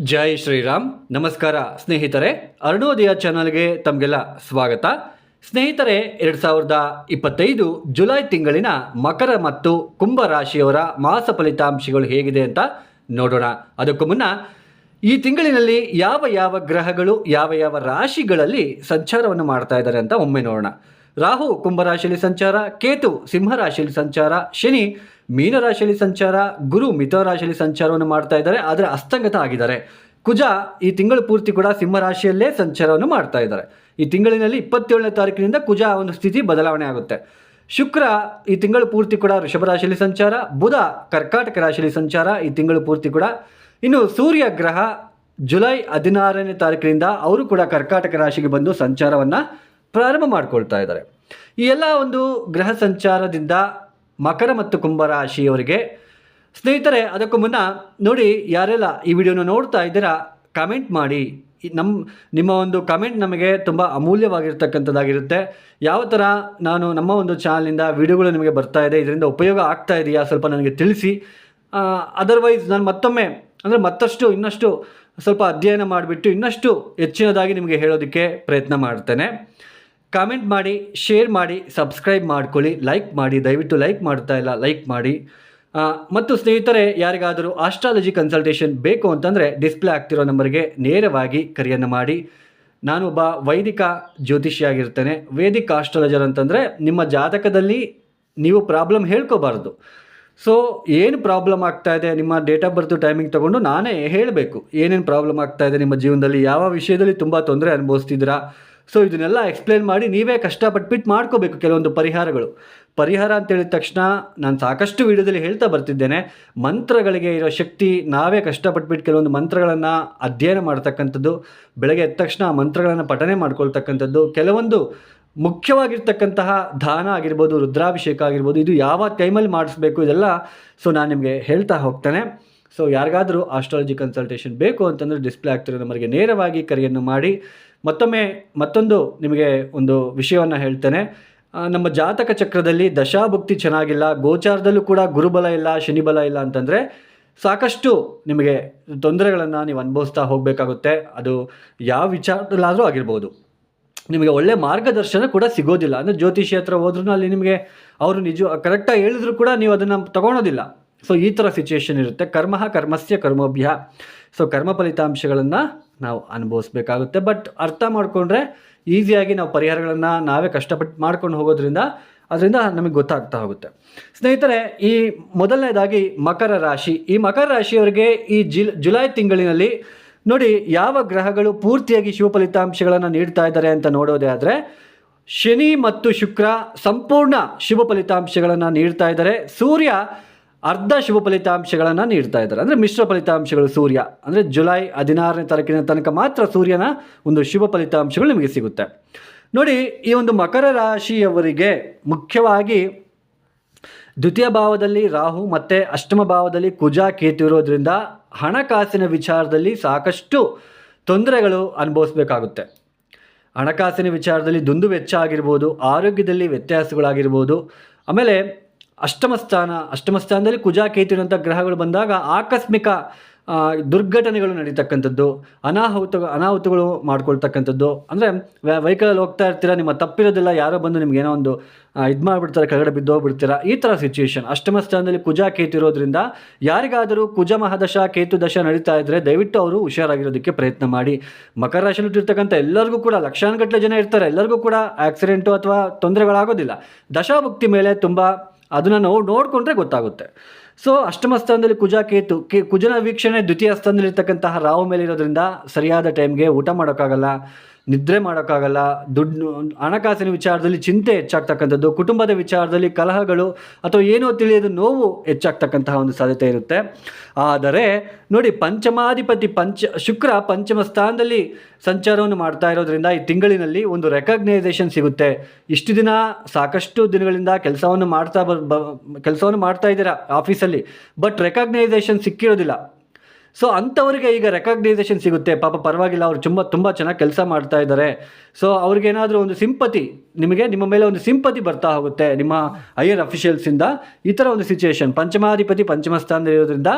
ಜೈ ಶ್ರೀರಾಮ್. ನಮಸ್ಕಾರ ಸ್ನೇಹಿತರೆ ಅರುಣೋದಯ ಚಾನಲ್ಗೆ ತಮಗೆಲ್ಲ ಸ್ವಾಗತ. ಸ್ನೇಹಿತರೆ, ಎರಡು ಸಾವಿರದ ಇಪ್ಪತ್ತೈದು ಜುಲೈ ತಿಂಗಳಿನ ಮಕರ ಮತ್ತು ಕುಂಭ ರಾಶಿಯವರ ಮಾಸ ಫಲಿತಾಂಶಗಳು ಹೇಗಿದೆ ಅಂತ ನೋಡೋಣ. ಅದಕ್ಕೂ ಮುನ್ನ ಈ ತಿಂಗಳಿನಲ್ಲಿ ಯಾವ ಯಾವ ಗ್ರಹಗಳು, ಯಾವ ಯಾವ ರಾಶಿಗಳಲ್ಲಿ ಸಂಚಾರವನ್ನು ಮಾಡ್ತಾ ಇದ್ದಾರೆ ಅಂತ ಒಮ್ಮೆ ನೋಡೋಣ. ರಾಹು ಕುಂಭರಾಶಿಯಲ್ಲಿ ಸಂಚಾರ, ಕೇತು ಸಿಂಹರಾಶಿಯಲ್ಲಿ ಸಂಚಾರ, ಶನಿ ಮೀನರಾಶಿಯಲ್ಲಿ ಸಂಚಾರ, ಗುರು ಮಿಥುನ ರಾಶಿಯಲ್ಲಿ ಸಂಚಾರವನ್ನು ಮಾಡ್ತಾ ಇದ್ದಾರೆ, ಆದರೆ ಅಸ್ತಂಗತ ಆಗಿದ್ದಾರೆ. ಕುಜ ಈ ತಿಂಗಳು ಪೂರ್ತಿ ಕೂಡ ಸಿಂಹರಾಶಿಯಲ್ಲೇ ಸಂಚಾರವನ್ನು ಮಾಡ್ತಾ ಇದ್ದಾರೆ. ಈ ತಿಂಗಳಿನಲ್ಲಿ ಇಪ್ಪತ್ತೇಳನೇ ತಾರೀಕಿನಿಂದ ಕುಜ ಒಂದು ಸ್ಥಿತಿ ಬದಲಾವಣೆ ಆಗುತ್ತೆ. ಶುಕ್ರ ಈ ತಿಂಗಳು ಪೂರ್ತಿ ಕೂಡ ವೃಷಭ ರಾಶಿಯಲ್ಲಿ ಸಂಚಾರ, ಬುಧ ಕರ್ಕಾಟಕ ರಾಶಿಯಲ್ಲಿ ಸಂಚಾರ, ಈ ತಿಂಗಳು ಪೂರ್ತಿ ಕೂಡ. ಇನ್ನು ಸೂರ್ಯ ಗ್ರಹ ಜುಲೈ ಹದಿನಾರನೇ ತಾರೀಕಿನಿಂದ ಅವರು ಕೂಡ ಕರ್ಕಾಟಕ ರಾಶಿಗೆ ಬಂದು ಸಂಚಾರವನ್ನು ಪ್ರಾರಂಭ ಮಾಡ್ಕೊಳ್ತಾ ಇದ್ದಾರೆ. ಈ ಎಲ್ಲ ಒಂದು ಗ್ರಹ ಸಂಚಾರದಿಂದ ಮಕರ ಮತ್ತು ಕುಂಭ ರಾಶಿಯವರಿಗೆ ಸ್ನೇಹಿತರೆ, ಅದಕ್ಕೂ ಮುನ್ನ ನೋಡಿ ಯಾರೆಲ್ಲ ಈ ವಿಡಿಯೋನ ನೋಡ್ತಾ ಇದ್ದೀರಾ ಕಮೆಂಟ್ ಮಾಡಿ. ನಮ್ಮ ನಿಮ್ಮ ಒಂದು ಕಮೆಂಟ್ ನಮಗೆ ತುಂಬ ಅಮೂಲ್ಯವಾಗಿರ್ತಕ್ಕಂಥದ್ದಾಗಿರುತ್ತೆ. ಯಾವ ಥರ ನಾನು ನಮ್ಮ ಒಂದು ಚಾನಲಿಂದ ವಿಡಿಯೋಗಳು ನಿಮಗೆ ಬರ್ತಾ ಇದೆ, ಇದರಿಂದ ಉಪಯೋಗ ಆಗ್ತಾ ಇದೆಯಾ ಸ್ವಲ್ಪ ನನಗೆ ತಿಳಿಸಿ. ಅದರ್ವೈಸ್ ನಾನು ಮತ್ತೊಮ್ಮೆ, ಅಂದರೆ ಮತ್ತಷ್ಟು, ಇನ್ನಷ್ಟು ಸ್ವಲ್ಪ ಅಧ್ಯಯನ ಮಾಡಿಬಿಟ್ಟು ಇನ್ನಷ್ಟು ಹೆಚ್ಚಿನದಾಗಿ ನಿಮಗೆ ಹೇಳೋದಕ್ಕೆ ಪ್ರಯತ್ನ ಮಾಡ್ತೇನೆ. ಕಾಮೆಂಟ್ ಮಾಡಿ ಶೇರ್ ಮಾಡಿ ಸಬ್ಸ್ಕ್ರೈಬ್ ಮಾಡ್ಕೊಳ್ಳಿ ಲೈಕ್ ಮಾಡಿ, ದಯವಿಟ್ಟು ಲೈಕ್ ಮಾಡ್ತಾ ಇಲ್ಲ ಲೈಕ್ ಮಾಡಿ. ಮತ್ತು ಸ್ನೇಹಿತರೆ, ಯಾರಿಗಾದರೂ ಆಸ್ಟ್ರಾಲಜಿ ಕನ್ಸಲ್ಟೇಷನ್ ಬೇಕು ಅಂತಂದರೆ ಡಿಸ್ಪ್ಲೇ ಆಗ್ತಿರೋ ನಂಬರ್ಗೆ ನೇರವಾಗಿ ಕರೆಯನ್ನು ಮಾಡಿ. ನಾನು ಒಬ್ಬ ವೈದಿಕ ಜ್ಯೋತಿಷಿಯಾಗಿರ್ತೇನೆ. ವೇದಿಕ ಆಸ್ಟ್ರಾಲಜರ್ ಅಂತಂದರೆ ನಿಮ್ಮ ಜಾತಕದಲ್ಲಿ ನೀವು ಪ್ರಾಬ್ಲಮ್ ಹೇಳ್ಕೋಬಾರ್ದು. ಸೊ ಏನು ಪ್ರಾಬ್ಲಮ್ ಆಗ್ತಾ ಇದೆ? ನಿಮ್ಮ ಡೇಟ್ ಆಫ್ ಬರ್ತ್ ಟೈಮಿಂಗ್ ತೊಗೊಂಡು ನಾನೇ ಹೇಳಬೇಕು. ಏನೇನು ಪ್ರಾಬ್ಲಮ್ ಆಗ್ತಾ ಇದೆ? ನಿಮ್ಮ ಜೀವನದಲ್ಲಿ ಯಾವ ವಿಷಯದಲ್ಲಿ ತುಂಬ ತೊಂದರೆ ಅನುಭವಿಸ್ತಿದ್ದೀರಾ? ಸೊ ಇದನ್ನೆಲ್ಲ ಎಕ್ಸ್ಪ್ಲೇನ್ ಮಾಡಿ ನೀವೇ ಕಷ್ಟಪಟ್ಬಿಟ್ಟು ಮಾಡ್ಕೋಬೇಕು ಕೆಲವೊಂದು ಪರಿಹಾರಗಳು. ಪರಿಹಾರ ಅಂತ ಹೇಳಿದ ತಕ್ಷಣ ನಾನು ಸಾಕಷ್ಟು ವಿಡಿಯೋದಲ್ಲಿ ಹೇಳ್ತಾ ಬರ್ತಿದ್ದೇನೆ. ಮಂತ್ರಗಳಿಗೆ ಇರೋ ಶಕ್ತಿ ನಾವೇ ಕಷ್ಟಪಟ್ಬಿಟ್ಟು ಕೆಲವೊಂದು ಮಂತ್ರಗಳನ್ನು ಅಧ್ಯಯನ ಮಾಡ್ತಕ್ಕಂಥದ್ದು, ಬೆಳಗ್ಗೆ ಎದ್ದ ತಕ್ಷಣ ಆ ಮಂತ್ರಗಳನ್ನು ಪಠನೆ ಮಾಡ್ಕೊಳ್ತಕ್ಕಂಥದ್ದು, ಕೆಲವೊಂದು ಮುಖ್ಯವಾಗಿರ್ತಕ್ಕಂತಹ ದಾನ ಆಗಿರ್ಬೋದು, ರುದ್ರಾಭಿಷೇಕ ಆಗಿರ್ಬೋದು, ಇದು ಯಾವ ಟೈಮಲ್ಲಿ ಮಾಡಿಸ್ಬೇಕು ಇದೆಲ್ಲ ಸೊ ನಾನು ನಿಮಗೆ ಹೇಳ್ತಾ ಹೋಗ್ತೇನೆ. ಸೊ ಯಾರಿಗಾದರೂ ಆಸ್ಟ್ರಾಲಜಿ ಕನ್ಸಲ್ಟೇಷನ್ ಬೇಕು ಅಂತಂದರೆ ಡಿಸ್ಪ್ಲೇ ಆಗ್ತಿರೋ ನಮಗೆ ನೇರವಾಗಿ ಕರೆಯನ್ನು ಮಾಡಿ. ಮತ್ತೊಮ್ಮೆ ಮತ್ತೊಂದು ನಿಮಗೆ ಒಂದು ವಿಷಯವನ್ನು ಹೇಳ್ತೇನೆ. ನಮ್ಮ ಜಾತಕ ಚಕ್ರದಲ್ಲಿ ದಶಾಭುಕ್ತಿ ಚೆನ್ನಾಗಿಲ್ಲ, ಗೋಚಾರದಲ್ಲೂ ಕೂಡ ಗುರುಬಲ ಇಲ್ಲ, ಶನಿಬಲ ಇಲ್ಲ ಅಂತಂದರೆ ಸಾಕಷ್ಟು ನಿಮಗೆ ತೊಂದರೆಗಳನ್ನು ನೀವು ಅನುಭವಿಸ್ತಾ ಹೋಗಬೇಕಾಗುತ್ತೆ. ಅದು ಯಾವ ವಿಚಾರದಲ್ಲಾದರೂ ಆಗಿರ್ಬೋದು. ನಿಮಗೆ ಒಳ್ಳೆ ಮಾರ್ಗದರ್ಶನ ಕೂಡ ಸಿಗೋದಿಲ್ಲ. ಅಂದರೆ ಜ್ಯೋತಿಷಿ ಹತ್ರ ಹೋದ್ರೂ ಅಲ್ಲಿ ನಿಮಗೆ ಅವರು ನಿಜ ಕರೆಕ್ಟಾಗಿ ಹೇಳಿದ್ರು ಕೂಡ ನೀವು ಅದನ್ನು ತಗೊಳೋದಿಲ್ಲ. ಸೊ ಈ ಥರ ಸಿಚುಯೇಷನ್ ಇರುತ್ತೆ. ಕರ್ಮ ಕರ್ಮಸ್ಯ ಕರ್ಮಭ್ಯ. ಸೊ ಕರ್ಮ ಫಲಿತಾಂಶಗಳನ್ನು ನಾವು ಅನುಭವಿಸ್ಬೇಕಾಗುತ್ತೆ. ಬಟ್ ಅರ್ಥ ಮಾಡಿಕೊಂಡ್ರೆ ಈಸಿಯಾಗಿ ನಾವು ಪರಿಹಾರಗಳನ್ನು ನಾವೇ ಕಷ್ಟಪಟ್ಟು ಮಾಡ್ಕೊಂಡು ಹೋಗೋದ್ರಿಂದ ಅದರಿಂದ ನಮಗೆ ಗೊತ್ತಾಗ್ತಾ ಹೋಗುತ್ತೆ. ಸ್ನೇಹಿತರೆ, ಈ ಮೊದಲನೇದಾಗಿ ಮಕರ ರಾಶಿ. ಈ ಮಕರ ರಾಶಿಯವರಿಗೆ ಈ ಜಿಲ್, ಜುಲೈ ತಿಂಗಳಿನಲ್ಲಿ ನೋಡಿ ಯಾವ ಗ್ರಹಗಳು ಪೂರ್ತಿಯಾಗಿ ಶಿವ ಫಲಿತಾಂಶಗಳನ್ನು ನೀಡ್ತಾ ಇದ್ದಾರೆ ಅಂತ ನೋಡೋದೇ ಆದರೆ, ಶನಿ ಮತ್ತು ಶುಕ್ರ ಸಂಪೂರ್ಣ ಶುಭ ಫಲಿತಾಂಶಗಳನ್ನು ನೀಡ್ತಾ ಇದ್ದಾರೆ. ಸೂರ್ಯ ಅರ್ಧ ಶುಭ ಫಲಿತಾಂಶಗಳನ್ನು ನೀಡ್ತಾ ಇದ್ದಾರೆ. ಅಂದರೆ ಮಿಶ್ರ ಫಲಿತಾಂಶಗಳು ಸೂರ್ಯ. ಅಂದರೆ ಜುಲೈ ಹದಿನಾರನೇ ತಾರೀಕಿನ ತನಕ ಮಾತ್ರ ಸೂರ್ಯನ ಒಂದು ಶುಭ ಫಲಿತಾಂಶಗಳು ನಿಮಗೆ ಸಿಗುತ್ತೆ. ನೋಡಿ, ಈ ಒಂದು ಮಕರ ರಾಶಿಯವರಿಗೆ ಮುಖ್ಯವಾಗಿ ದ್ವಿತೀಯ ಭಾವದಲ್ಲಿ ರಾಹು, ಮತ್ತು ಅಷ್ಟಮ ಭಾವದಲ್ಲಿ ಕುಜ, ಕೇತು ಇರೋದ್ರಿಂದ ಹಣಕಾಸಿನ ವಿಚಾರದಲ್ಲಿ ಸಾಕಷ್ಟು ತೊಂದರೆಗಳು ಅನುಭವಿಸಬೇಕಾಗುತ್ತೆ. ಹಣಕಾಸಿನ ವಿಚಾರದಲ್ಲಿ ದುಂದು ವೆಚ್ಚ ಆಗಿರ್ಬೋದು, ಆರೋಗ್ಯದಲ್ಲಿ ವ್ಯತ್ಯಾಸಗಳಾಗಿರ್ಬೋದು, ಆಮೇಲೆ ಅಷ್ಟಮ ಸ್ಥಾನ ಅಷ್ಟಮ ಸ್ಥಾನದಲ್ಲಿ ಕುಜ ಕೇತುವಿನಂಥ ಗ್ರಹಗಳು ಬಂದಾಗ ಆಕಸ್ಮಿಕ ದುರ್ಘಟನೆಗಳು ನಡೀತಕ್ಕಂಥದ್ದು, ಅನಾಹುತ, ಅನಾಹುತಗಳು ಮಾಡ್ಕೊಳ್ತಕ್ಕಂಥದ್ದು. ಅಂದರೆ ವೆಹಿಕಲಲ್ಲಿ ಹೋಗ್ತಾ ಇರ್ತೀರ, ನಿಮ್ಮ ತಪ್ಪಿರೋದಿಲ್ಲ, ಯಾರೋ ಬಂದು ನಿಮ್ಗೆ ಏನೋ ಒಂದು ಇದು ಮಾಡಿಬಿಡ್ತಾರೆ, ಕೆಳಗಡೆ ಬಿದ್ದೋಗ್ಬಿಡ್ತೀರಾ ಈ ಥರ ಸಿಚುಯೇಷನ್ ಅಷ್ಟಮ ಸ್ಥಾನದಲ್ಲಿ ಕುಜ ಕೇತು ಇರೋದ್ರಿಂದ ಯಾರಿಗಾದರೂ ಕುಜ ಮಹಾದಶ, ಕೇತು ದಶ ನಡೀತಾ ಇದ್ದರೆ ದಯವಿಟ್ಟು ಅವರು ಹುಷಾರಾಗಿರೋದಕ್ಕೆ ಪ್ರಯತ್ನ ಮಾಡಿ. ಮಕರ ರಾಶಿಯಲ್ಲಿ ಇರ್ತಕ್ಕಂಥ ಎಲ್ಲರಿಗೂ ಕೂಡ, ಲಕ್ಷಾನುಗಟ್ಟಲೆ ಜನ ಇರ್ತಾರೆ, ಎಲ್ಲರಿಗೂ ಕೂಡ ಆಕ್ಸಿಡೆಂಟು ಅಥವಾ ತೊಂದರೆಗಳಾಗೋದಿಲ್ಲ. ದಶಾಭುಕ್ತಿ ಮೇಲೆ ತುಂಬ ಅದನ್ನು ನಾವು ನೋಡಿಕೊಂಡ್ರೆ ಗೊತ್ತಾಗುತ್ತೆ. ಸೊ ಅಷ್ಟಮ ಸ್ಥಾನದಲ್ಲಿ ಕುಜ ಕೇತು, ಕೆ, ಕುಜನ ವೀಕ್ಷಣೆ ದ್ವಿತೀಯ ಸ್ಥಾನದಲ್ಲಿರ್ತಕ್ಕಂತಹ ರಾಹು ಮೇಲೆ ಇರೋದ್ರಿಂದ ಸರಿಯಾದ ಟೈಮ್ಗೆ ಊಟ ಮಾಡೋಕ್ಕಾಗಲ್ಲ. ನಿದ್ರೆ ಮಾಡೋಕ್ಕಾಗಲ್ಲ, ದುಡ್ಡು, ಹಣಕಾಸಿನ ವಿಚಾರದಲ್ಲಿ ಚಿಂತೆ ಹೆಚ್ಚಾಗ್ತಕ್ಕಂಥದ್ದು, ಕುಟುಂಬದ ವಿಚಾರದಲ್ಲಿ ಕಲಹಗಳು ಅಥವಾ ಏನೋ ತಿಳಿಯದ ನೋವು ಹೆಚ್ಚಾಗ್ತಕ್ಕಂತಹ ಒಂದು ಸಾಧ್ಯತೆ ಇರುತ್ತೆ. ಆದರೆ ನೋಡಿ, ಪಂಚಮಾಧಿಪತಿ ಪಂಚ, ಶುಕ್ರ ಪಂಚಮ ಸ್ಥಾನದಲ್ಲಿ ಸಂಚಾರವನ್ನು ಮಾಡ್ತಾ ಇರೋದ್ರಿಂದ ಈ ತಿಂಗಳಿನಲ್ಲಿ ಒಂದು ರೆಕಗ್ನೈಸೇಷನ್ ಸಿಗುತ್ತೆ. ಇಷ್ಟು ದಿನ ಸಾಕಷ್ಟು ದಿನಗಳಿಂದ ಕೆಲಸವನ್ನು ಮಾಡ್ತಾ ಬ ಕೆಲಸವನ್ನು ಮಾಡ್ತಾ ಇದ್ದೀರಾ ಆಫೀಸಲ್ಲಿ ಬಟ್ ರೆಕಗ್ನೈಸೇಷನ್ ಸಿಕ್ಕಿರೋದಿಲ್ಲ. ಸೊ ಅಂಥವ್ರಿಗೆ ಈಗ ರೆಕಗ್ನೈಸೇಷನ್ ಸಿಗುತ್ತೆ. ಪಾಪ ಪರವಾಗಿಲ್ಲ, ಅವ್ರು ತುಂಬ ತುಂಬ ಚೆನ್ನಾಗಿ ಕೆಲಸ ಮಾಡ್ತಾ ಇದ್ದಾರೆ ಸೊ ಅವ್ರಿಗೇನಾದರೂ ಒಂದು ಸಿಂಪತಿ ನಿಮಗೆ, ನಿಮ್ಮ ಮೇಲೆ ಒಂದು ಸಿಂಪತಿ ಬರ್ತಾ ಹೋಗುತ್ತೆ, ನಿಮ್ಮ ಹೈಯರ್ ಅಫಿಷಿಯಲ್ಸಿಂದ ಈ ಥರ ಒಂದು ಸಿಚುಯೇಷನ್ ಪಂಚಮಾಧಿಪತಿ ಪಂಚಮ ಸ್ಥಾನದಲ್ಲಿರೋದ್ರಿಂದ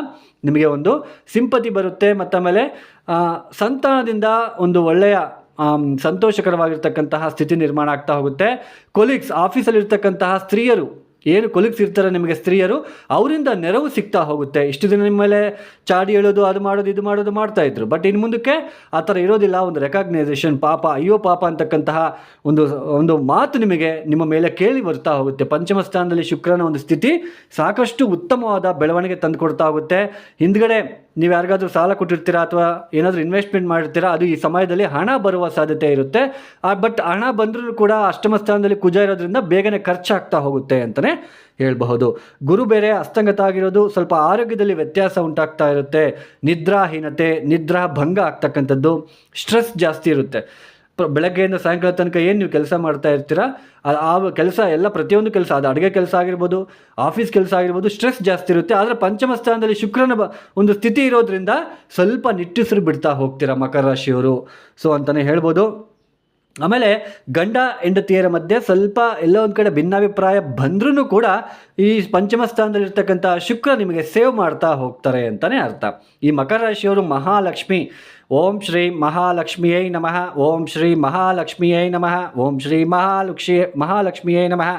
ನಿಮಗೆ ಒಂದು ಸಿಂಪತಿ ಬರುತ್ತೆ ಮತ್ತು ಆಮೇಲೆ ಸಂತಾನದಿಂದ ಒಂದು ಒಳ್ಳೆಯ ಸಂತೋಷಕರವಾಗಿರ್ತಕ್ಕಂತಹ ಸ್ಥಿತಿ ನಿರ್ಮಾಣ ಆಗ್ತಾ ಹೋಗುತ್ತೆ. ಕೊಲೀಗ್ಸ್ ಆಫೀಸಲ್ಲಿರ್ತಕ್ಕಂತಹ ಸ್ತ್ರೀಯರು ಏನು ಕೊಲೀಗ್ಸ್ ಇರ್ತಾರೆ ನಿಮಗೆ ಸ್ತ್ರೀಯರು, ಅವರಿಂದ ನೆರವು ಸಿಗ್ತಾ ಹೋಗುತ್ತೆ. ಇಷ್ಟು ದಿನ ನಿಮ್ಮ ಮೇಲೆ ಚಾಡಿ ಹೇಳೋದು ಅದು ಮಾಡೋದು, ಇದು ಮಾಡೋದು ಮಾಡ್ತಾ ಇದ್ರು. ಬಟ್ ಇನ್ನು ಮುಂದಕ್ಕೆ ಆ ಥರ ಇರೋದಿಲ್ಲ. ಒಂದು ರೆಕಾಗ್ನೈಸೇಷನ್ ಪಾಪ, ಅಯ್ಯೋ ಪಾಪ ಅಂತಕ್ಕಂತಹ ಒಂದು ಒಂದು ಮಾತು ನಿಮಗೆ ನಿಮ್ಮ ಮೇಲೆ ಕೇಳಿ ಬರ್ತಾ ಹೋಗುತ್ತೆ. ಪಂಚಮ ಸ್ಥಾನದಲ್ಲಿ ಶುಕ್ರನ ಒಂದು ಸ್ಥಿತಿ ಸಾಕಷ್ಟು ಉತ್ತಮವಾದ ಬೆಳವಣಿಗೆ ತಂದುಕೊಡ್ತಾ ಹೋಗುತ್ತೆ. ಹಿಂದ್ಗಡೆ ನೀವು ಯಾರಿಗಾದರೂ ಸಾಲ ಕೊಟ್ಟಿರ್ತೀರಾ ಅಥವಾ ಏನಾದರೂ ಇನ್ವೆಸ್ಟ್ಮೆಂಟ್ ಮಾಡಿರ್ತೀರಾ, ಅದು ಈ ಸಮಯದಲ್ಲಿ ಹಣ ಬರುವ ಸಾಧ್ಯತೆ ಇರುತ್ತೆ. ಬಟ್ ಹಣ ಬಂದರೂ ಕೂಡ ಅಷ್ಟಮ ಸ್ಥಾನದಲ್ಲಿ ಕುಜ ಇರೋದ್ರಿಂದ ಬೇಗನೆ ಖರ್ಚಾಗ್ತಾ ಹೋಗುತ್ತೆ ಅಂತಲೇ ಹೇಳಬಹುದು. ಗುರು ಬೇರೆ ಅಸ್ತಂಗತ ಆಗಿರೋದು ಸ್ವಲ್ಪ ಆರೋಗ್ಯದಲ್ಲಿ ವ್ಯತ್ಯಾಸ ಉಂಟಾಗ್ತಾ ಇರುತ್ತೆ. ನಿದ್ರಾಹೀನತೆ ನಿದ್ರಾ ಭಂಗ ಆಗ್ತಕ್ಕಂಥದ್ದು ಸ್ಟ್ರೆಸ್ ಜಾಸ್ತಿ ಇರುತ್ತೆ. ಬೆಳಗ್ಗೆಯಿಂದ ಸಾಯಂಕಾಲ ತನಕ ಏನು ನೀವು ಕೆಲಸ ಮಾಡ್ತಾ ಇರ್ತೀರಾ, ಆ- ಕೆಲಸ ಎಲ್ಲ ಪ್ರತಿಯೊಂದು ಕೆಲಸ, ಅದು ಅಡುಗೆ ಕೆಲಸ ಆಗಿರ್ಬೋದು, ಆಫೀಸ್ ಕೆಲಸ ಆಗಿರ್ಬೋದು, ಸ್ಟ್ರೆಸ್ ಜಾಸ್ತಿ ಇರುತ್ತೆ. ಆದರೆ ಪಂಚಮ ಸ್ಥಾನದಲ್ಲಿ ಶುಕ್ರನ ಒಂದು ಸ್ಥಿತಿ ಇರೋದ್ರಿಂದ ಸ್ವಲ್ಪ ನಿಟ್ಟುಸಿರು ಬಿಡ್ತಾ ಹೋಗ್ತೀರಾ ಮಕರ ರಾಶಿಯವರು. ಸೊ ಅಂತಲೇ ಹೇಳ್ಬೋದು. ಆಮೇಲೆ ಗಂಡ ಹೆಂಡತಿಯರ ಮಧ್ಯೆ ಸ್ವಲ್ಪ ಎಲ್ಲ ಒಂದು ಕಡೆ ಭಿನ್ನಾಭಿಪ್ರಾಯ ಬಂದ್ರೂ ಕೂಡ ಈ ಪಂಚಮ ಸ್ಥಾನದಲ್ಲಿರ್ತಕ್ಕಂಥ ಶುಕ್ರ ನಿಮಗೆ ಸೇವ್ ಮಾಡ್ತಾ ಹೋಗ್ತಾರೆ ಅಂತಲೇ ಅರ್ಥ. ಈ ಮಕರ ರಾಶಿಯವರು ಮಹಾಲಕ್ಷ್ಮಿ. ಓಂ ಶ್ರೀ ಮಹಾಲಕ್ಷ್ಮಿಯೈ ನಮಃ, ಓಂ ಶ್ರೀ ಮಹಾಲಕ್ಷ್ಮಿಯೈ ನಮಃ, ಓಂ ಶ್ರೀ ಮಹಾಲಕ್ಷ್ಮಿ ಮಹಾಲಕ್ಷ್ಮಿಯೈ ನಮಃ.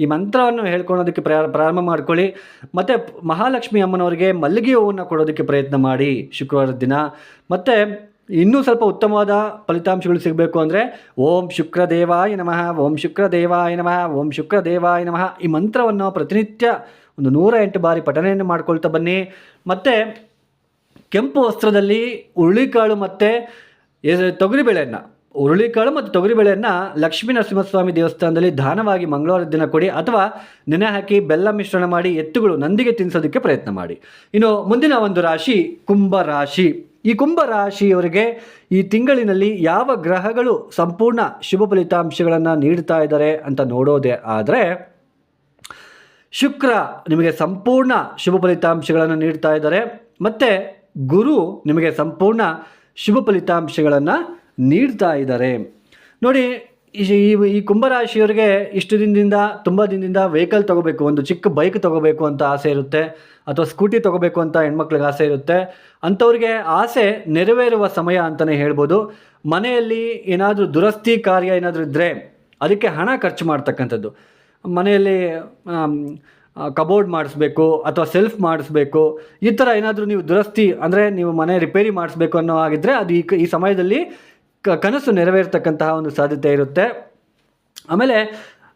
ಈ ಮಂತ್ರವನ್ನು ಹೇಳ್ಕೊಳೋದಕ್ಕೆ ಪ್ರಾರ ಪ್ರಾರಂಭ ಮಾಡ್ಕೊಳ್ಳಿ. ಮತ್ತು ಮಹಾಲಕ್ಷ್ಮಿ ಅಮ್ಮನವರಿಗೆ ಮಲ್ಲಿಗೆ ಹೂವನ್ನು ಕೊಡೋದಕ್ಕೆ ಪ್ರಯತ್ನ ಮಾಡಿ ಶುಕ್ರವಾರದ ದಿನ. ಮತ್ತು ಇನ್ನೂ ಸ್ವಲ್ಪ ಉತ್ತಮವಾದ ಫಲಿತಾಂಶಗಳು ಸಿಗಬೇಕು ಅಂದರೆ ಓಂ ಶುಕ್ರದೇವಾಯ ನಮಃ, ಓಂ ಶುಕ್ರ ದೇವಾಯ ನಮಃ, ಓಂ ಶುಕ್ರದೇವಾಯ ನಮಃ. ಈ ಮಂತ್ರವನ್ನು ಪ್ರತಿನಿತ್ಯ ಒಂದು ನೂರ ಎಂಟು ಬಾರಿ ಪಠನೆಯನ್ನು ಮಾಡ್ಕೊಳ್ತಾ ಬನ್ನಿ. ಮತ್ತು ಕೆಂಪು ವಸ್ತ್ರದಲ್ಲಿ ಹುರುಳಿಕಾಳು ಮತ್ತು ತೊಗರಿಬೇಳೆಯನ್ನು. ಹುರುಳಿಕಾಳು ಮತ್ತು ತೊಗರಿಬೇಳೆಯನ್ನು ಲಕ್ಷ್ಮೀ ನರಸಿಂಹಸ್ವಾಮಿ ದೇವಸ್ಥಾನದಲ್ಲಿ ದಾನವಾಗಿ ಮಂಗಳವಾರ ದಿನ ಕೊಡಿ, ಅಥವಾ ನೆನೆ ಹಾಕಿ ಬೆಲ್ಲ ಮಿಶ್ರಣ ಮಾಡಿ ಎತ್ತುಗಳು ನಂದಿಗೆ ತಿನ್ನಿಸೋದಕ್ಕೆ ಪ್ರಯತ್ನ ಮಾಡಿ. ಇನ್ನು ಮುಂದಿನ ಒಂದು ರಾಶಿ ಕುಂಭ ರಾಶಿ. ಈ ಕುಂಭ ರಾಶಿಯವರಿಗೆ ಈ ತಿಂಗಳಿನಲ್ಲಿ ಯಾವ ಗ್ರಹಗಳು ಸಂಪೂರ್ಣ ಶುಭ ಫಲಿತಾಂಶಗಳನ್ನು ನೀಡ್ತಾ ಇದ್ದಾರೆ ಅಂತ ನೋಡೋದೇ ಆದರೆ, ಶುಕ್ರ ನಿಮಗೆ ಸಂಪೂರ್ಣ ಶುಭ ಫಲಿತಾಂಶಗಳನ್ನು ನೀಡ್ತಾ ಇದ್ದಾರೆ. ಮತ್ತು ಗುರು ನಿಮಗೆ ಸಂಪೂರ್ಣ ಶುಭ ಫಲಿತಾಂಶಗಳನ್ನು ನೀಡ್ತಾ ಇದ್ದಾರೆ. ನೋಡಿ, ಈ ಈ- ಕುಂಭರಾಶಿಯವರಿಗೆ ಇಷ್ಟು ದಿನದಿಂದ, ತುಂಬ ದಿನದಿಂದ ವೆಹಿಕಲ್ ತೊಗೋಬೇಕು, ಒಂದು ಚಿಕ್ಕ ಬೈಕ್ ತೊಗೋಬೇಕು ಅಂತ ಆಸೆ ಇರುತ್ತೆ, ಅಥವಾ ಸ್ಕೂಟಿ ತೊಗೋಬೇಕು ಅಂತ ಹೆಣ್ಮಕ್ಳಿಗೆ ಆಸೆ ಇರುತ್ತೆ. ಅಂಥವ್ರಿಗೆ ಆಸೆ ನೆರವೇರುವ ಸಮಯ ಅಂತಲೇ ಹೇಳ್ಬೋದು. ಮನೆಯಲ್ಲಿ ಏನಾದರೂ ದುರಸ್ತಿ ಕಾರ್ಯ ಏನಾದರೂ ಇದ್ದರೆ ಅದಕ್ಕೆ ಹಣ ಖರ್ಚು ಮಾಡ್ತಕ್ಕಂಥದ್ದು. ಮನೆಯಲ್ಲಿ ಕಬೋರ್ಡ್ ಮಾಡಿಸ್ಬೇಕು ಅಥವಾ ಸೆಲ್ಫ್ ಮಾಡಿಸ್ಬೇಕು, ಈ ಥರ ಏನಾದರೂ ನೀವು ದುರಸ್ತಿ ಅಂದರೆ ನೀವು ಮನೆ ರಿಪೇರಿ ಮಾಡಿಸ್ಬೇಕು ಅನ್ನೋ ಆಗಿದ್ದರೆ ಅದು ಈ ಈ ಸಮಯದಲ್ಲಿ ಕನಸು ನೆರವೇರ್ತಕ್ಕಂತಹ ಒಂದು ಸಾಧ್ಯತೆ ಇರುತ್ತೆ. ಆಮೇಲೆ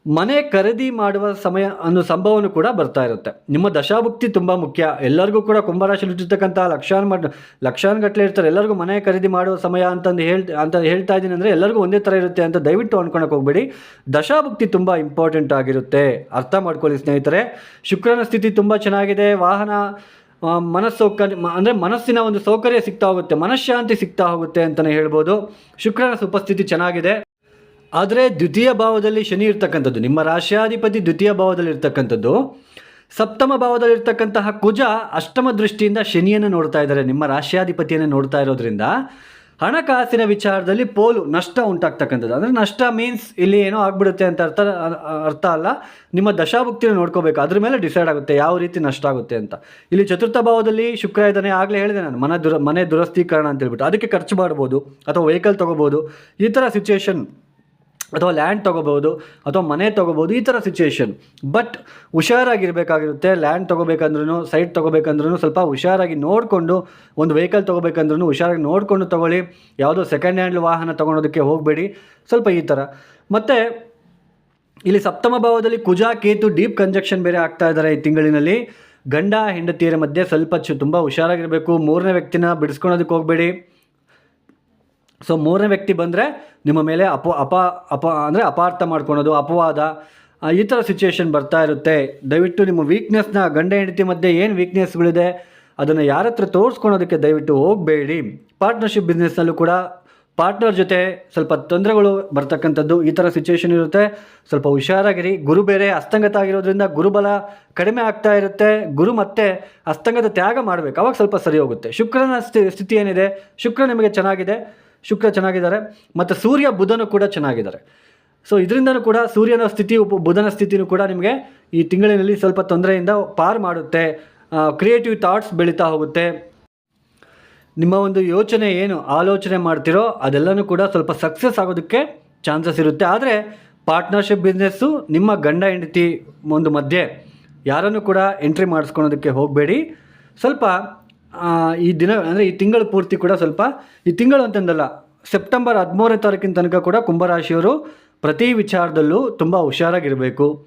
ಮನೆ ಖರೀದಿ ಮಾಡುವ ಸಮಯ ಅನ್ನೋ ಸಂಭವನೂ ಕೂಡ ಬರ್ತಾ ಇರುತ್ತೆ. ನಿಮ್ಮ ದಶಾಭುಕ್ತಿ ತುಂಬ ಮುಖ್ಯ. ಎಲ್ಲರಿಗೂ ಕೂಡ ಕುಂಭರಾಶಿಯಲ್ಲಿ ಇರ್ತಕ್ಕಂಥ ಲಕ್ಷಾನ್ ಮಟ್ ಲಕ್ಷಾನ್ ಗಟ್ಟಲೆ ಇರ್ತಾರೆ. ಎಲ್ಲರಿಗೂ ಮನೆ ಖರೀದಿ ಮಾಡುವ ಸಮಯ ಅಂತಂದು ಹೇಳ್ ಅಂತ ಹೇಳ್ತಾ ಇದ್ದೀನಿ ಅಂದರೆ ಎಲ್ಲರಿಗೂ ಒಂದೇ ಥರ ಇರುತ್ತೆ ಅಂತ ದಯವಿಟ್ಟು ಅನ್ಕೊಳಕ್ಕೆ ಹೋಗ್ಬೇಡಿ. ದಶಾಭುಕ್ತಿ ತುಂಬ ಇಂಪಾರ್ಟೆಂಟ್ ಆಗಿರುತ್ತೆ. ಅರ್ಥ ಮಾಡ್ಕೊಳ್ಳಿ ಸ್ನೇಹಿತರೆ. ಶುಕ್ರನ ಸ್ಥಿತಿ ತುಂಬ ಚೆನ್ನಾಗಿದೆ. ವಾಹನ ಮನಸ್ಸೌಕರ್ಯ ಅಂದರೆ ಮನಸ್ಸಿನ ಒಂದು ಸೌಕರ್ಯ ಸಿಗ್ತಾ ಹೋಗುತ್ತೆ. ಮನಃಶಾಂತಿ ಸಿಗ್ತಾ ಹೋಗುತ್ತೆ ಅಂತಲೇ ಹೇಳ್ಬೋದು. ಶುಕ್ರನ ಉಪಸ್ಥಿತಿ ಚೆನ್ನಾಗಿದೆ. ಆದರೆ ದ್ವಿತೀಯ ಭಾವದಲ್ಲಿ ಶನಿ ಇರ್ತಕ್ಕಂಥದ್ದು, ನಿಮ್ಮ ರಾಶ್ಯಾಧಿಪತಿ ದ್ವಿತೀಯ ಭಾವದಲ್ಲಿ ಇರ್ತಕ್ಕಂಥದ್ದು, ಸಪ್ತಮ ಭಾವದಲ್ಲಿರ್ತಕ್ಕಂತಹ ಕುಜ ಅಷ್ಟಮ ದೃಷ್ಟಿಯಿಂದ ಶನಿಯನ್ನು ನೋಡ್ತಾ ಇದ್ದಾರೆ, ನಿಮ್ಮ ರಾಶ್ಯಾಧಿಪತಿಯನ್ನು ನೋಡ್ತಾ ಇರೋದ್ರಿಂದ ಹಣಕಾಸಿನ ವಿಚಾರದಲ್ಲಿ ಪೋಲು, ನಷ್ಟ ಉಂಟಾಗ್ತಕ್ಕಂಥದ್ದು. ಅಂದರೆ ನಷ್ಟ ಮೀನ್ಸ್ ಇಲ್ಲಿ ಏನೋ ಆಗ್ಬಿಡುತ್ತೆ ಅಂತ ಅರ್ಥ ಅರ್ಥ ಅಲ್ಲ, ನಿಮ್ಮ ದಶಾಭುಕ್ತಿನ ನೋಡ್ಕೋಬೇಕು, ಅದ್ರ ಮೇಲೆ ಡಿಸೈಡ್ ಆಗುತ್ತೆ ಯಾವ ರೀತಿ ನಷ್ಟ ಆಗುತ್ತೆ ಅಂತ. ಇಲ್ಲಿ ಚತುರ್ಥ ಭಾವದಲ್ಲಿ ಶುಕ್ರ ಇದ್ದಾನೆ ಆಗಲೇ ಹೇಳಿದೆ ನಾನು, ಮನೆ ದುರ, ಮನೆ ದುರಸ್ತೀಕರಣ ಅಂತ ಹೇಳ್ಬಿಟ್ಟು, ಅದಕ್ಕೆ ಖರ್ಚು ಮಾಡ್ಬೋದು ಅಥವಾ ವೆಹಿಕಲ್ ತೊಗೋಬೋದು, ಈ ಥರ ಸಿಚುಯೇಷನ್ ಅಥವಾ ಲ್ಯಾಂಡ್ ತೊಗೋಬೋದು ಅಥವಾ ಮನೆ ತೊಗೋಬೋದು ಈ ಥರ ಸಿಚುಯೇಷನ್ ಬಟ್ ಹುಷಾರಾಗಿರಬೇಕಾಗಿರುತ್ತೆ ಲ್ಯಾಂಡ್ ತೊಗೋಬೇಕಂದ್ರೂ ಸೈಟ್ ತೊಗೋಬೇಕಂದ್ರೂ ಸ್ವಲ್ಪ ಹುಷಾರಾಗಿ ನೋಡಿಕೊಂಡು, ಒಂದು ವೆಹಿಕಲ್ ತೊಗೋಬೇಕಂದ್ರೂ ಹುಷಾರಾಗಿ ನೋಡಿಕೊಂಡು ತೊಗೊಳ್ಳಿ. ಯಾವುದೋ ಸೆಕೆಂಡ್ ಹ್ಯಾಂಡ್ ವಾಹನ ತೊಗೊಳೋದಕ್ಕೆ ಹೋಗಬೇಡಿ. ಸ್ವಲ್ಪ ಈ ಥರ ಮತ್ತು, ಇಲ್ಲಿ ಸಪ್ತಮ ಭಾವದಲ್ಲಿ ಕುಜಾ ಕೇತು ಡೀಪ್ ಕಂಜಕ್ಷನ್ ಬೇರೆ ಆಗ್ತಾ ಇದ್ದಾರೆ ಈ ತಿಂಗಳಿನಲ್ಲಿ. ಗಂಡ, ಹೆಂಡತಿಯರ ಮಧ್ಯೆ ಸ್ವಲ್ಪ ಚು ತುಂಬ ಹುಷಾರಾಗಿರಬೇಕು. ಮೂರನೇ ವ್ಯಕ್ತಿನ ಬಿಡಿಸ್ಕೊಳೋದಕ್ಕೆ ಹೋಗಬೇಡಿ. ಸೊ ಮೂರನೇ ವ್ಯಕ್ತಿ ಬಂದರೆ ನಿಮ್ಮ ಮೇಲೆ ಅಪ ಅಪ ಅಪ, ಅಂದರೆ ಅಪಾರ್ಥ ಮಾಡ್ಕೊಳೋದು, ಅಪವಾದ ಈ ಥರ ಸಿಚುಯೇಷನ್ ಬರ್ತಾ ಇರುತ್ತೆ. ದಯವಿಟ್ಟು ನಿಮ್ಮ ವೀಕ್ನೆಸ್ನ ಗಂಡ ಹೆಂಡತಿ ಮಧ್ಯೆ ಏನು ವೀಕ್ನೆಸ್ಗಳಿದೆ ಅದನ್ನು ಯಾರ ಹತ್ರ ತೋರಿಸ್ಕೊಳೋದಕ್ಕೆ ದಯವಿಟ್ಟು ಹೋಗಬೇಡಿ. ಪಾರ್ಟ್ನರ್ಶಿಪ್ ಬಿಸ್ನೆಸ್ನಲ್ಲೂ ಕೂಡ ಪಾರ್ಟ್ನರ್ ಜೊತೆ ಸ್ವಲ್ಪ ತೊಂದರೆಗಳು ಬರ್ತಕ್ಕಂಥದ್ದು ಈ ಥರ ಸಿಚುವೇಶನ್ ಇರುತ್ತೆ. ಸ್ವಲ್ಪ ಹುಷಾರಾಗಿರಿ. ಗುರು ಬೇರೆ ಅಸ್ತಂಗತ ಆಗಿರೋದ್ರಿಂದ ಗುರುಬಲ ಕಡಿಮೆ ಆಗ್ತಾ ಇರುತ್ತೆ. ಗುರು ಮತ್ತೆ ಅಸ್ತಂಗತ ತ್ಯಾಗ ಮಾಡಬೇಕು. ಅವಾಗ ಸ್ವಲ್ಪ ಸರಿ ಹೋಗುತ್ತೆ. ಶುಕ್ರನ ಸ್ಥಿ- ಸ್ಥಿತಿ ಏನಿದೆ? ಶುಕ್ರ ನಿಮಗೆ ಚೆನ್ನಾಗಿದೆ. ಶುಕ್ರ ಚೆನ್ನಾಗಿದ್ದಾರೆ, ಮತ್ತು ಸೂರ್ಯ ಬುಧನು ಕೂಡ ಚೆನ್ನಾಗಿದ್ದಾರೆ. ಸೊ ಇದರಿಂದನೂ ಕೂಡ ಸೂರ್ಯನ ಸ್ಥಿತಿ, ಉಪ, ಬುಧನ ಸ್ಥಿತಿನೂ ಕೂಡ ನಿಮಗೆ ಈ ತಿಂಗಳಿನಲ್ಲಿ ಸ್ವಲ್ಪ ತೊಂದರೆಯಿಂದ ಪಾರು ಮಾಡುತ್ತೆ. ಕ್ರಿಯೇಟಿವ್ ಥಾಟ್ಸ್ ಬೆಳೀತಾ ಹೋಗುತ್ತೆ. ನಿಮ್ಮ ಒಂದು ಯೋಚನೆ ಏನು, ಆಲೋಚನೆ ಮಾಡ್ತಿರೋ, ಅದೆಲ್ಲನೂ ಕೂಡ ಸ್ವಲ್ಪ ಸಕ್ಸಸ್ ಆಗೋದಕ್ಕೆ ಚಾನ್ಸಸ್ ಇರುತ್ತೆ. ಆದರೆ ಪಾರ್ಟ್ನರ್ಶಿಪ್ ಬಿಸ್ನೆಸ್ಸು ನಿಮ್ಮ ಗಂಡ, ಹೆಂಡತಿ ಒಂದು ಮಧ್ಯೆ ಯಾರನ್ನು ಕೂಡ ಎಂಟ್ರಿ ಮಾಡಿಸ್ಕೊಳೋದಕ್ಕೆ ಹೋಗಬೇಡಿ. ಸ್ವಲ್ಪ ಈ ದಿನ, ಅಂದರೆ ಈ ತಿಂಗಳು ಪೂರ್ತಿ ಕೂಡ ಸ್ವಲ್ಪ, ಈ ತಿಂಗಳು ಅಂತಂದಲ್ಲ, ಸೆಪ್ಟೆಂಬರ್ ಹದಿಮೂರನೇ ತಾರೀಕಿನ ತನಕ ಕೂಡ ಕುಂಭರಾಶಿಯವರು ಪ್ರತಿ ವಿಚಾರದಲ್ಲೂ ತುಂಬ ಹುಷಾರಾಗಿರಬೇಕು.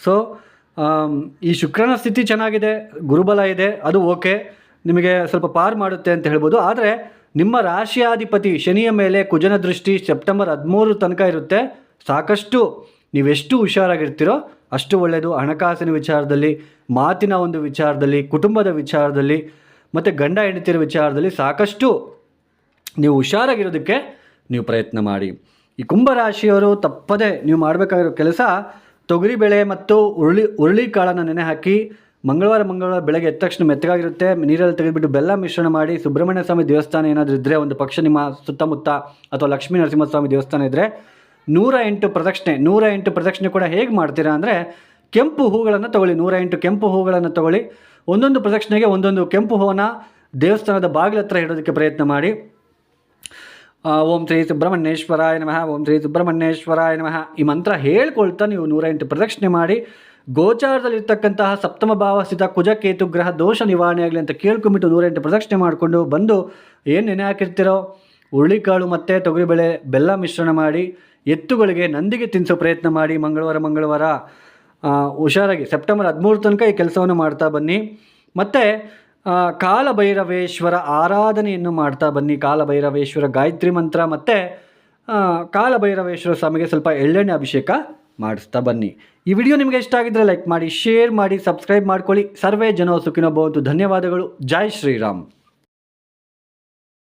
ಸೊ ಈ ಶುಕ್ರನ ಸ್ಥಿತಿ ಚೆನ್ನಾಗಿದೆ, ಗುರುಬಲ ಇದೆ, ಅದು ಓಕೆ, ನಿಮಗೆ ಸ್ವಲ್ಪ ಪಾರ್ ಮಾಡುತ್ತೆ ಅಂತ ಹೇಳ್ಬೋದು. ಆದರೆ, ನಿಮ್ಮ ರಾಶಿಯಾಧಿಪತಿ ಶನಿಯ ಮೇಲೆ ಕುಜನ ದೃಷ್ಟಿ ಸೆಪ್ಟೆಂಬರ್ ಹದಿಮೂರು ತನಕ ಇರುತ್ತೆ. ಸಾಕಷ್ಟು ನೀವೆಷ್ಟು ಹುಷಾರಾಗಿರ್ತೀರೋ ಅಷ್ಟು ಒಳ್ಳೆಯದು ಹಣಕಾಸಿನ ವಿಚಾರದಲ್ಲಿ, ಮಾತಿನ ಒಂದು ವಿಚಾರದಲ್ಲಿ, ಕುಟುಂಬದ ವಿಚಾರದಲ್ಲಿ ಮತ್ತು ಗಂಡ ಹೆಂಡತಿರ ವಿಚಾರದಲ್ಲಿ ಸಾಕಷ್ಟು ನೀವು ಹುಷಾರಾಗಿರೋದಕ್ಕೆ ನೀವು ಪ್ರಯತ್ನ ಮಾಡಿ. ಈ ಕುಂಭರಾಶಿಯವರು ತಪ್ಪದೆ ನೀವು ಮಾಡಬೇಕಾಗಿರೋ ಕೆಲಸ ತೊಗರಿಬೇಳೆ ಮತ್ತು ಉರುಳಿ ಕಾಳನ್ನು ನೆನೆ ಹಾಕಿ ಮಂಗಳವಾರ ಮಂಗಳವಾರ ಬೆಳಗ್ಗೆ ಎದ್ದ ತಕ್ಷಣ ಮೆತ್ತಗಾಗಿರುತ್ತೆ. ನೀರಲ್ಲಿ ತೆಗೆದುಬಿಟ್ಟು ಬೆಲ್ಲ ಮಿಶ್ರಣ ಮಾಡಿ ಸುಬ್ರಹ್ಮಣ್ಯ ಸ್ವಾಮಿ ದೇವಸ್ಥಾನ ಏನಾದರೂ ಇದ್ದರೆ ಒಂದು ಪಕ್ಷ ನಿಮ್ಮ ಸುತ್ತಮುತ್ತ ಅಥವಾ ಲಕ್ಷ್ಮೀ ನರಸಿಂಹಸ್ವಾಮಿ ದೇವಸ್ಥಾನ ಇದ್ದರೆ ನೂರ ಎಂಟು ಪ್ರದಕ್ಷಿಣೆ, ನೂರ ಎಂಟು ಪ್ರದಕ್ಷಿಣೆ ಕೂಡ ಹೇಗೆ ಮಾಡ್ತೀರಾ ಅಂದರೆ ಕೆಂಪು ಹೂಗಳನ್ನು ತಗೊಳ್ಳಿ, ನೂರ ಎಂಟು ಕೆಂಪು ಹೂಗಳನ್ನು ತಗೊಳ್ಳಿ. ಒಂದೊಂದು ಪ್ರದಕ್ಷಿಣೆಗೆ ಒಂದೊಂದು ಕೆಂಪು ಹೋನ ದೇವಸ್ಥಾನದ ಬಾಗಿಲ ಹತ್ರ ಇಡೋದಕ್ಕೆ ಪ್ರಯತ್ನ ಮಾಡಿ. ಓಂ ಶ್ರೀ ಸುಬ್ರಹ್ಮಣ್ಯೇಶ್ವರಾಯ ನಮಃ, ಓಂ ಶ್ರೀ ಸುಬ್ರಹ್ಮಣ್ಯೇಶ್ವರಾಯ ನಮಃ ಈ ಮಂತ್ರ ಹೇಳ್ಕೊಳ್ತಾ ನೀವು ನೂರ ಎಂಟು ಪ್ರದಕ್ಷಿಣೆ ಮಾಡಿ. ಗೋಚಾರದಲ್ಲಿರ್ತಕ್ಕಂತಹ ಸಪ್ತಮ ಭಾವ ಸ್ಥಿತ ಕುಜ ಕೇತು ಗ್ರಹ ದೋಷ ನಿವಾರಣೆ ಆಗಲಿ ಅಂತ ಕೇಳ್ಕೊಂಬಿಟ್ಟು ನೂರ ಎಂಟು ಪ್ರದಕ್ಷಿಣೆ ಮಾಡಿಕೊಂಡು ಬಂದು ಏನು ನೆನೆ ಹಾಕಿರ್ತೀರೋ, ಹುರುಳಿಕಾಳು ಮತ್ತು ತೊಗರಿಬೇಳೆ ಬೆಲ್ಲ ಮಿಶ್ರಣ ಮಾಡಿ ಎತ್ತುಗಳಿಗೆ ನಂದಿಗೆ ತಿನ್ನಿಸೋ ಪ್ರಯತ್ನ ಮಾಡಿ ಮಂಗಳವಾರ ಮಂಗಳವಾರ. ಹುಷಾರಾಗಿ ಸೆಪ್ಟೆಂಬರ್ ಹದಿಮೂರು ತನಕ ಈ ಕೆಲಸವನ್ನು ಮಾಡ್ತಾ ಬನ್ನಿ. ಮತ್ತು ಕಾಲಭೈರವೇಶ್ವರ ಆರಾಧನೆಯನ್ನು ಮಾಡ್ತಾ ಬನ್ನಿ. ಕಾಲಭೈರವೇಶ್ವರ ಗಾಯತ್ರಿ ಮಂತ್ರ ಮತ್ತು ಕಾಲಭೈರವೇಶ್ವರ ಸ್ವಾಮಿಗೆ ಸ್ವಲ್ಪ ಎಳ್ಳೆಣ್ಣೆ ಅಭಿಷೇಕ ಮಾಡಿಸ್ತಾ ಬನ್ನಿ. ಈ ವಿಡಿಯೋ ನಿಮಗೆ ಇಷ್ಟ ಆಗಿದ್ರೆ ಲೈಕ್ ಮಾಡಿ, ಶೇರ್ ಮಾಡಿ, ಸಬ್ಸ್ಕ್ರೈಬ್ ಮಾಡ್ಕೊಳ್ಳಿ. ಸರ್ವೇ ಜನೋ ಸುಖಿನೋ ಬಹುದು ಧನ್ಯವಾದಗಳು. ಜೈ ಶ್ರೀರಾಮ್.